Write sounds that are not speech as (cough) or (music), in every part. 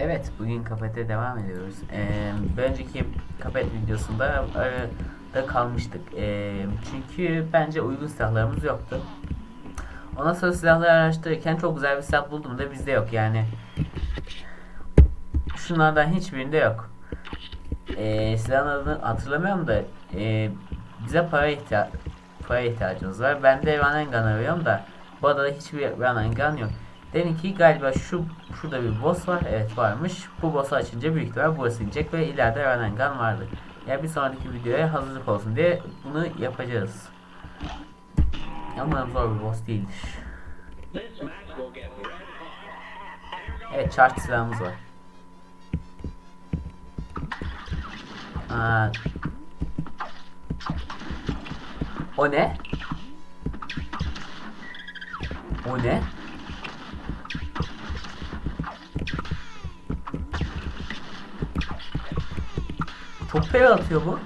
Evet, bugün Kapet'e devam ediyoruz. Ee, önceki Kapet videosunda arada kalmıştık. Ee, çünkü bence uygun silahlarımız yoktu. Ondan sonra silahları araştırırken çok güzel bir silah buldum da bizde yok yani. Şunlardan hiçbirinde yok. Ee, silahın adını hatırlamıyorum da ee, bize para ihtiya para ihtiyacımız var. Ben de Ranengan arıyorum da bu adada hiçbir Ranengan yok. Dedim ki galiba şu şurada bir boss var. Evet varmış. Bu boss'u açınca büyük ihtimal burası inecek ve ileride Ranengan vardı. Yani bir sonraki videoya hazırlık olsun diye bunu yapacağız. Umarım zor bir boss değildir. Evet charge silahımız var. Aa, o ne? O ne? Peri atıyor bu.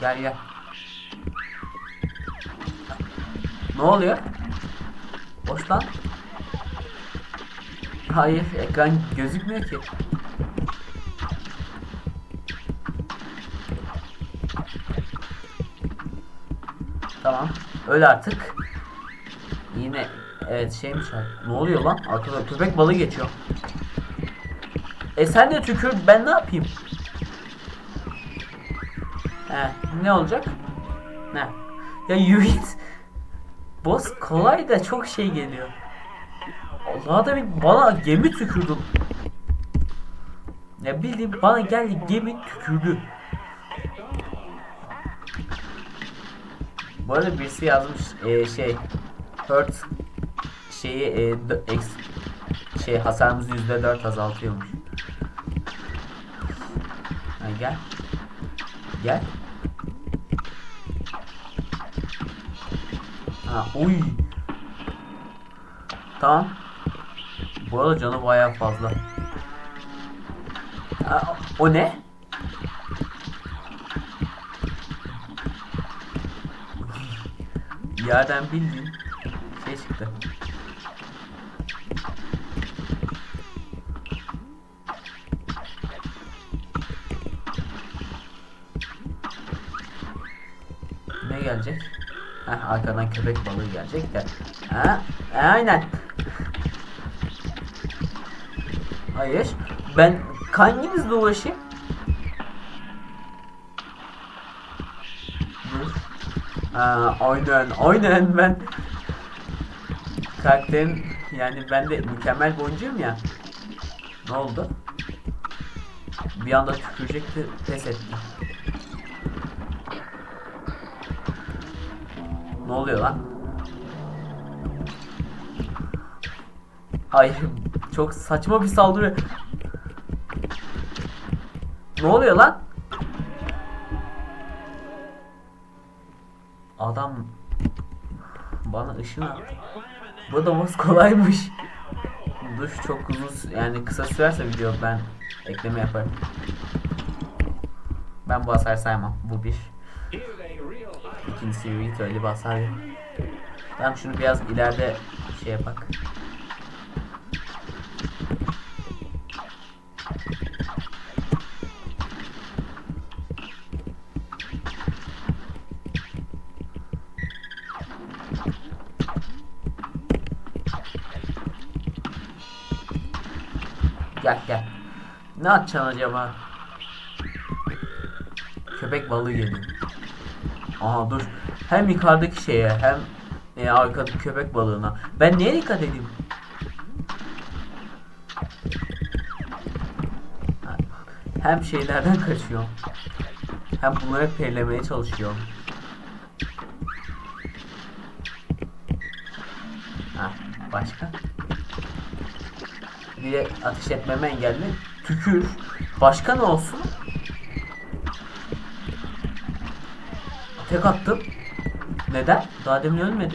Gel gel. Ne oluyor? Boş lan. Hayır ekran gözükmüyor ki. Tamam. Öl artık. Yine evet şeymiş. Ne oluyor lan? Arkada köpek balığı geçiyor. E sen de tükür ben ne yapayım? He ne olacak? Ne? Ya git. Boss kolay da çok şey geliyor. Allah da bir bana gemi tükürdü. Ya bildiğin bana geldi gemi tükürdü. Bu arada birisi yazmış e, şey hurt şeyi e, ex, şey hasarımızı yüzde dört azaltıyormuş. Ha, gel. Gel. Ha uy. Tamam. Bu arada canı bayağı fazla. Ha, o ne? Yerden bildiğin şey çıktı. Arkadan köpek balığı gelecek de. Ha? Aynen. Hayır. Ben hangimizle uğraşayım? Dur. Ha, aynen, aynen ben karakterim yani ben de mükemmel bir oyuncuyum ya. Ne oldu? Bir anda tükürecekti, pes etti. Oluyor lan? Hayır, çok saçma bir saldırı. Ne oluyor lan? Adam bana ışın attı. Bu da boss kolaymış. Dur çok uzun yani kısa sürerse video ben ekleme yaparım. Ben bu hasar saymam. Bu bir. İkincisi Ritual'i basar. Tamam şunu biraz ileride şey yapak. Gel gel. Ne atacaksın acaba? Köpek balığı geliyor. Aha dur. Hem yukarıdaki şeye hem e, arkadaki köpek balığına. Ben neye dikkat edeyim? Hem şeylerden kaçıyorum. Hem bunları perilemeye çalışıyorum. Ha, başka? Bir de ateş etmeme engelli. Tükür. Başka ne olsun? Tek attım. Neden? Daha demin ölmedi.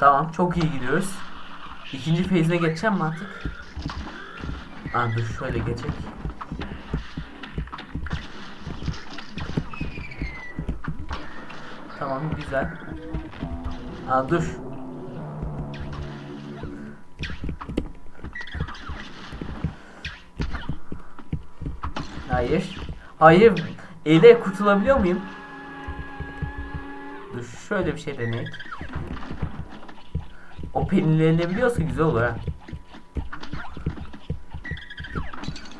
Tamam çok iyi gidiyoruz. İkinci feyzine geçeceğim mi artık? Aa dur şöyle geçecek. Tamam güzel. Aa dur. Hayır. Hayır. Ele kurtulabiliyor muyum? Dur şöyle bir şey deneyek. O penillenebiliyorsa güzel olur ha.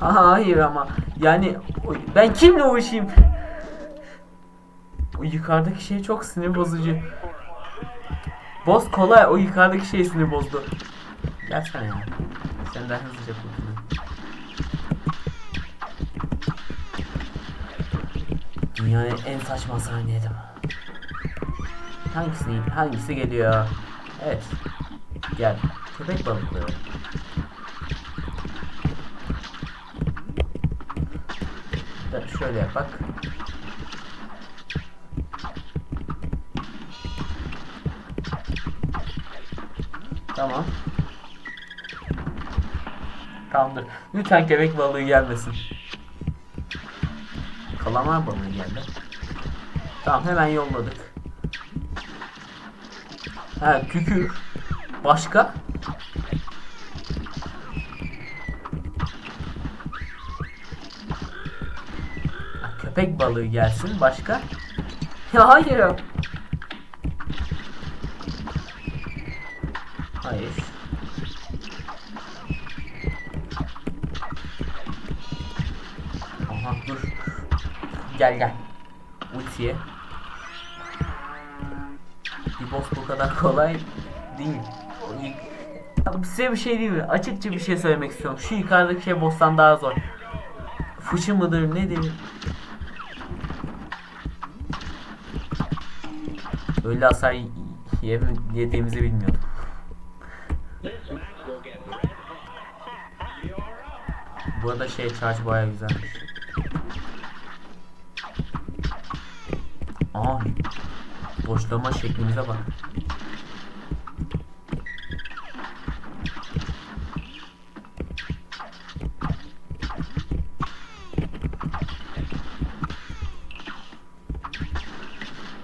Ha, Hayır ama yani ben kimle uğraşayım? O yukarıdaki şey çok sinir bozucu. Boz kolay o yukarıdaki şey sinir bozdu. Gelsene ya. Senden hızlıca kurtulayım. Dünyanın en saçma saniyedi bu. Hangisini, hangisi geliyor? Evet. Gel. Köpek balıkları. Da şöyle yapak. Tamam. Tamamdır. Lütfen köpek balığı gelmesin. Kalamar balığı geldi. Tamam hemen yolladık. Ha kükür. Başka? Ha, köpek balığı gelsin. Başka? Ya. Hayır. Gel gel. Ultiye. Bir boss bu kadar kolay değil. Size bir şey diyeyim mi? Açıkça bir şey söylemek istiyorum. Şu yukarıdaki şey boss'tan daha zor. Fıçı mıdır nedir? Öyle hasar yediğimizi bilmiyordum. Bu arada şey charge baya güzelmiş. Aa, boşlama şeklimize bak.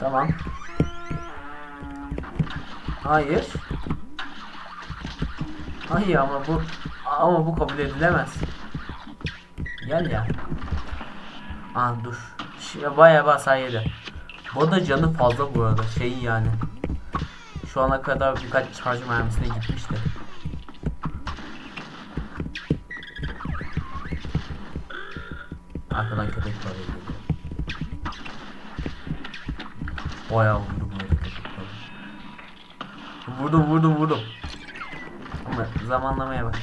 Tamam. Hayır. Hayır ama bu ama bu kabul edilemez. Gel ya. Aa dur. Bayağı basar yedi. Bu da canı fazla bu arada. Şey yani. Şu ana kadar birkaç şarj mermisine gitmişti. Arkadan köpek geliyor. Bayağı vurdu bu arada köpek balığı. Vurdum vurdum vurdum. Ama zamanlamaya bak.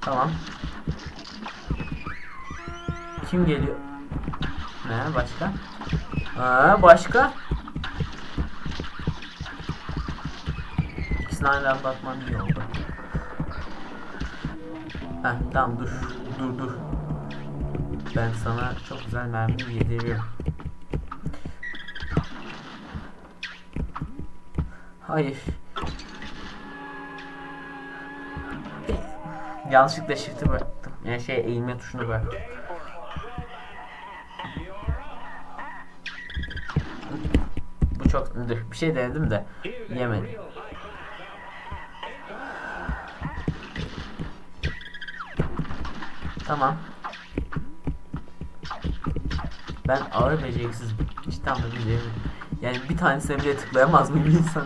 Tamam. Kim geliyor? Ne başka? Aa başka? İkisini aynı anda atman iyi oldu. Heh tamam dur. Dur dur. Ben sana çok güzel mermi yediriyorum. Hayır. Yanlışlıkla shift'i bıraktım. Yani şey eğilme tuşunu bıraktım. Dur. Bir şey denedim de yemedim. Tamam. Ben ağır beceriksiz cidden de biliyorum. Yani bir tanesine bile tıklayamaz mı bir insan?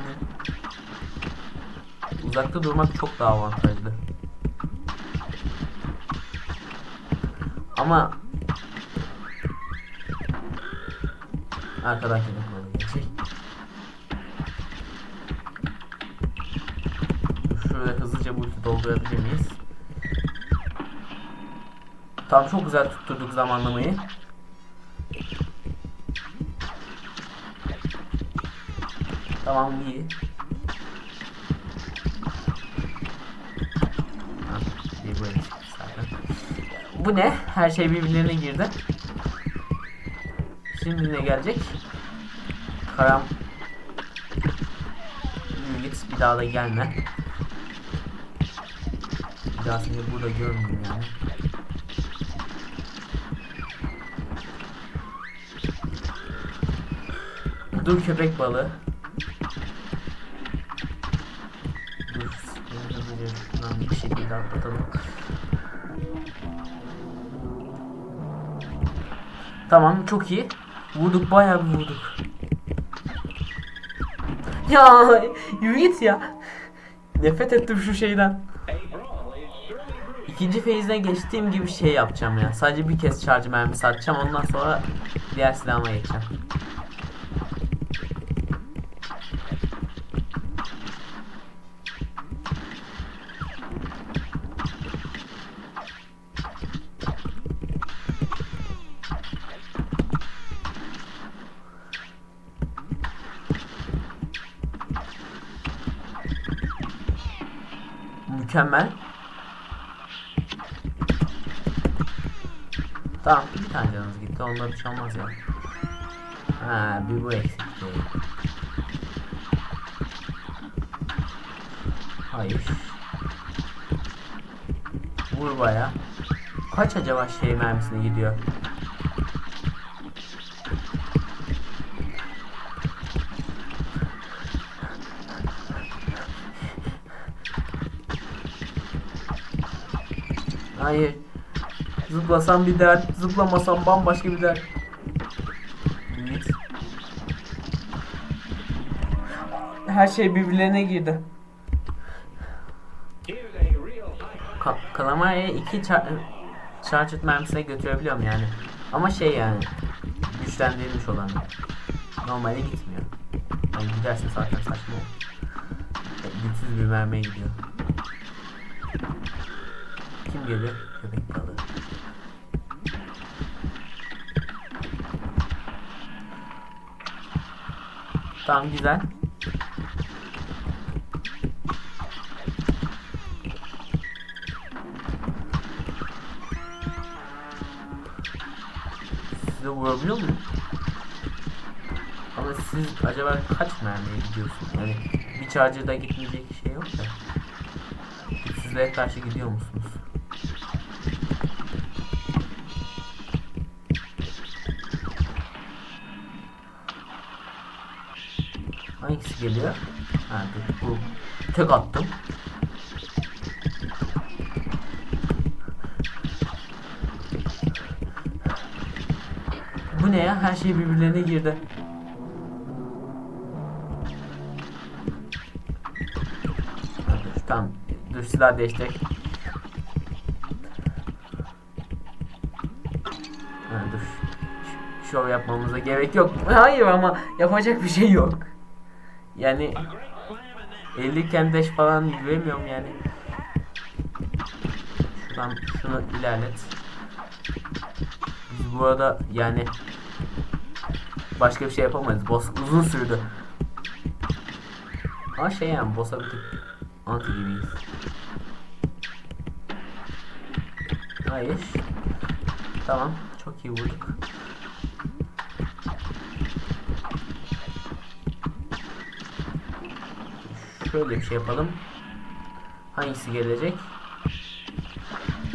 Uzakta durmak çok daha avantajlı. Ama arkadan köpek balığı gelecek. Şöyle hızlıca bu ulti doldurabilir miyiz? Tamam çok güzel tutturduk zamanlamayı. Tamam iyi. Zaten. Bu ne? Her şey birbirlerine girdi. Şimdi ne gelecek? Karam git bir daha da gelme aslında burada görmüyorum yani. Dur köpek balığı. Dur. Şekilde atlatalım. Tamam çok iyi. Vurduk bayağı bir vurduk. Ya yürü git ya. Nefret ettim şu şeyden. İkinci feyizine geçtiğim gibi şey yapacağım ya. Sadece bir kez şarj mermisi atacağım ondan sonra diğer silahıma geçeceğim. Mükemmel. Tamam bir bir şey olmaz ya. Ha bir bu eksikti. Hayır. Vur baya. Kaç acaba şey mermisine gidiyor? Hayır. Zıplasam bir dert, zıplamasam bambaşka bir dert. Evet. Her şey birbirlerine girdi. Ka Kalamarya iki çar charged mermisine götürebiliyorum yani. Ama şey yani güçlendirilmiş olan. Normalde gitmiyor. Yani giderse zaten saçma olur. Güçsüz bir mermiye gidiyor. Kim geliyor? Köpek balığı. Tamam güzel. Size vurabiliyor muyum? Ama siz acaba kaç mermiye gidiyorsun? Yani bir charger'da gitmeyecek şey yok da. Sizlere karşı gidiyor musunuz? Geliyor? Ha dur bu. Tek attım. Bu ne ya? Her şey birbirlerine girdi. Tamam. Dur silah değiştir. Ha, dur. Şov yapmamıza gerek yok. Hayır ama yapacak bir şey yok. Yani 50 kendeş falan göremiyorum yani. Şuradan şunu ilerlet. Biz bu arada yani başka bir şey yapamayız. Boss uzun sürdü. Ama şey yani boss'a bir tık anti gibiyiz. Hayır. Tamam. Çok iyi vurduk. Şöyle bir şey yapalım. Hangisi gelecek?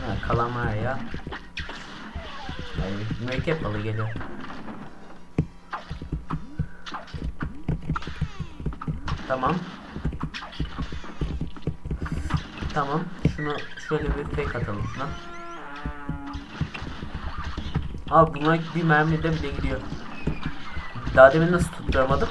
Ha, kalamar ya. Hayır, mürekkep balığı geliyor. Tamam. Tamam. Şunu şöyle bir fake atalım şuna. Abi buna bir mermi de bile gidiyor. Daha demin nasıl tutturamadım?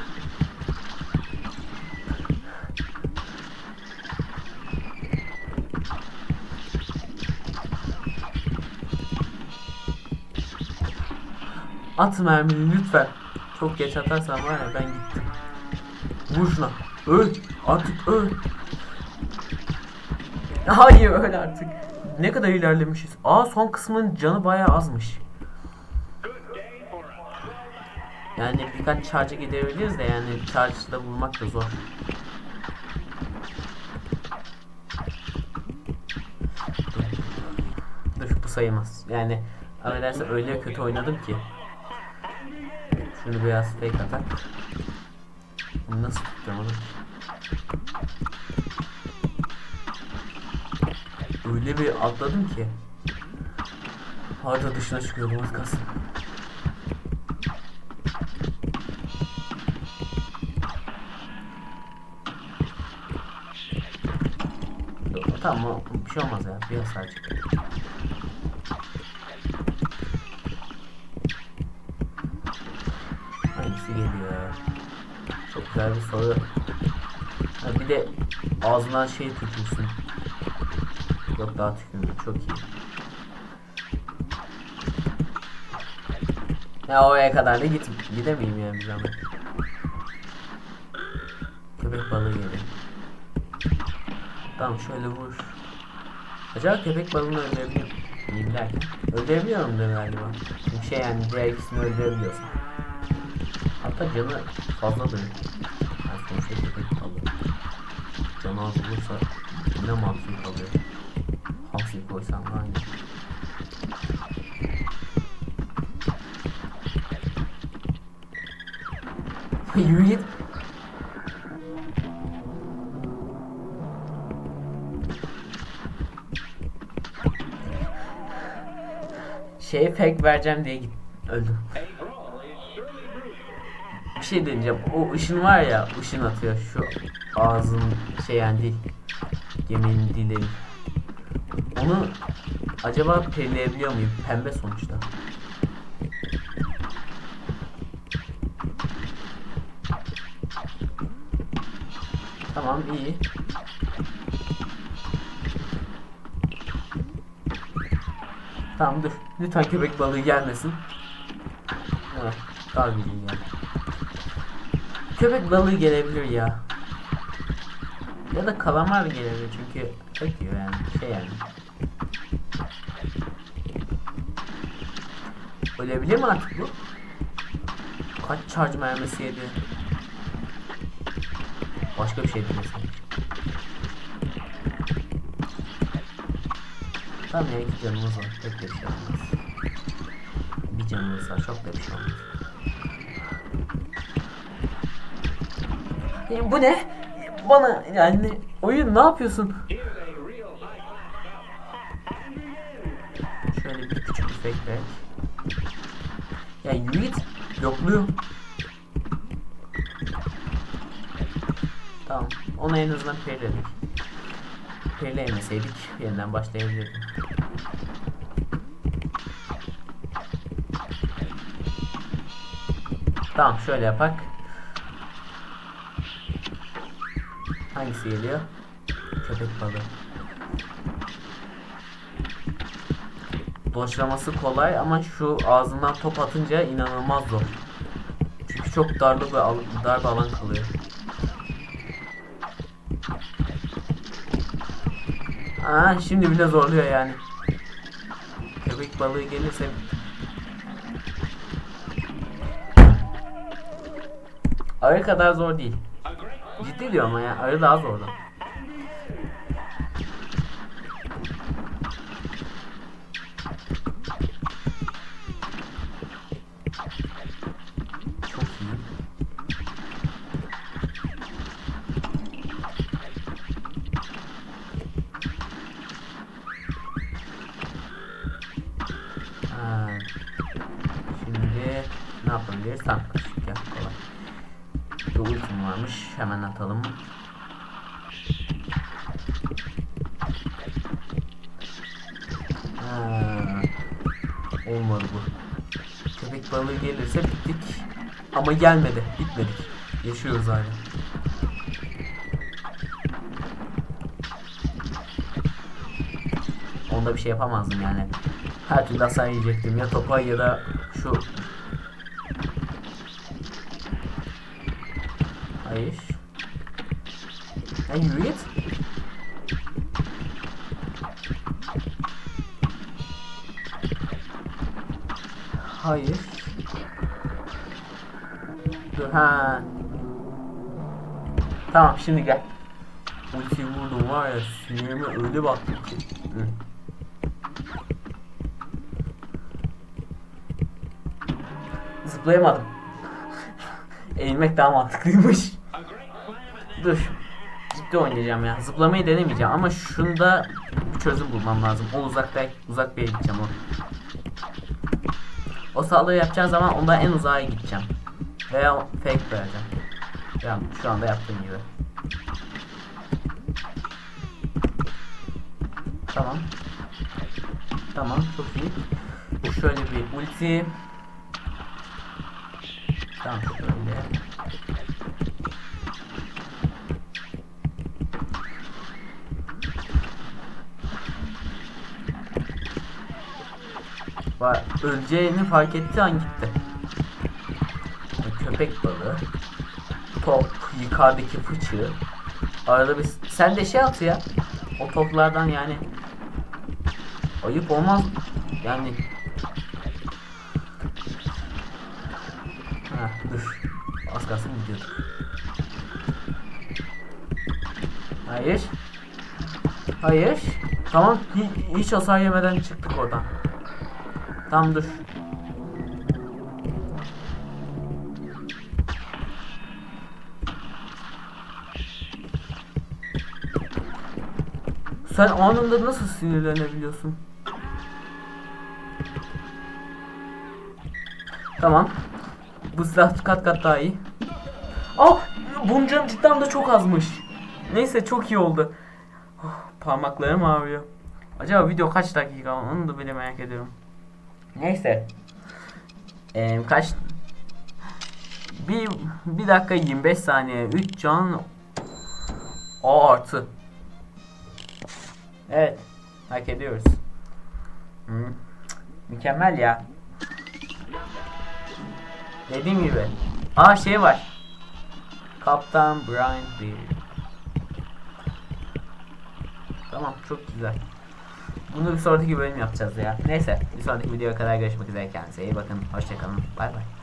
At mermini lütfen. Çok geç atarsan var ya ben gittim. Vur şuna. Öl. Artık öl. Hayır öl artık. Ne kadar ilerlemişiz. Aa son kısmın canı bayağı azmış. Yani birkaç charge'a gidebiliriz de yani charge'da bulmak da zor. Dur bu sayılmaz. Yani affedersin öyle kötü oynadım ki. Şimdi biraz fake atak. Nasıl tutacağım onu? Öyle bir atladım ki. Harita dışına çıkıyordum az kalsın. Tamam bir şey olmaz ya. Biraz sadece. Hangisi geliyor? Çok güzel bir soru. Ha, bir de ağzından şey tükürsün. Yok daha tükürmüyor. Çok iyi. Ya oraya kadar da git gidemeyeyim yani bir zaman. Köpek balığı geliyor. Tamam şöyle vur. Acaba köpek balığını öldürebiliyor muyum derken? Öldürebiliyorum da galiba. Çünkü şey yani buraya ikisini öldürebiliyorsun. Hatta canı fazladır. Yani sonuçta köpek balığı. Canı az olursa yine mahsul kalıyor. Hamsi koysam da aynı. Yürü git. Şey fake vereceğim diye git öldüm. Bir şey deneyeceğim. O ışın var ya, ışın atıyor şu ağzın şey yani değil. Geminin dili. Onu acaba perileyebiliyor muyum? Pembe sonuçta. Tamam iyi. Tamam dur. Lütfen köpek balığı gelmesin. Evet. Daha iyi geldi. Köpek balığı gelebilir ya. Ya da kalamar gelebilir çünkü tek yiyor yani. Şey yani. Ölebilir mi artık bu? Kaç charge mermisi yedi? Başka bir şey denesin. Tamam ya iki canımız var. De bir şey olmaz. Bir canımız var. Çok da bir şey olmaz. Bu ne? Bana yani oyun ne yapıyorsun? Şöyle bir küçük efekt ver. Ya yürü git. Yokluyor. Tamam. Onu en azından periledik. Perileyemeseydik yeniden başlayabilirdim. Tamam şöyle yapak. Hangisi geliyor? Köpek balığı. Doşlaması kolay ama şu ağzından top atınca inanılmaz zor. Çünkü çok darlı al dar bir alan kalıyor. Aa, şimdi bile zorluyor yani. Köpek balığı gelirse Arı kadar zor değil. Ciddi diyorum ama ya arı. Çok iyi. Ha, Şimdi ne yapabiliriz? Tamam varmış. Hemen atalım. Ha, olmadı bu. Köpek balığı gelirse bittik. Ama gelmedi. Bitmedik. Yaşıyoruz hala. Onda bir şey yapamazdım yani. Her türlü hasar yiyecektim. Ya topa ya da şu Hayır. Lan yürü git. Hayır. Dur ha. Tamam şimdi gel. Ulti vurdum var ya sinirime öyle baktım ki. Hı. Zıplayamadım. (laughs) Eğilmek daha mantıklıymış. Dur. Ciddi oynayacağım ya. Zıplamayı denemeyeceğim ama şunda bir çözüm bulmam lazım. O uzakta uzak bir gideceğim o. O sağlığı yapacağım zaman ondan en uzağa gideceğim. Veya fake vereceğim. Ya şu anda yaptığım gibi. Tamam. Tamam çok iyi. Şöyle bir ulti. Tamam şöyle. Var. Öleceğini fark etti an gitti. Köpek balığı. Top, yukarıdaki fıçı. Arada bir sen de şey at ya. O toplardan yani ayıp olmaz yani ha, dur az kalsın gidiyorduk hayır hayır tamam hi- hiç hasar yemeden çıktık oradan tamam dur Sen anında nasıl sinirlenebiliyorsun? Tamam. Bu silah kat kat daha iyi. Ah! Bunun cidden de çok azmış. Neyse çok iyi oldu. Oh, parmaklarım ağrıyor. Acaba video kaç dakika onu da bile merak ediyorum. Neyse. Ee, kaç bir, bir dakika 25 saniye 3 can A artı Evet. Hak ediyoruz. Hı. Mükemmel ya. Dediğim gibi. Aa şey var. Kaptan Brian Beard. Tamam çok güzel. Bunu bir sonraki bölüm yapacağız ya. Neyse bir sonraki videoya kadar görüşmek üzere kendinize iyi bakın. Hoşçakalın. Bay bay.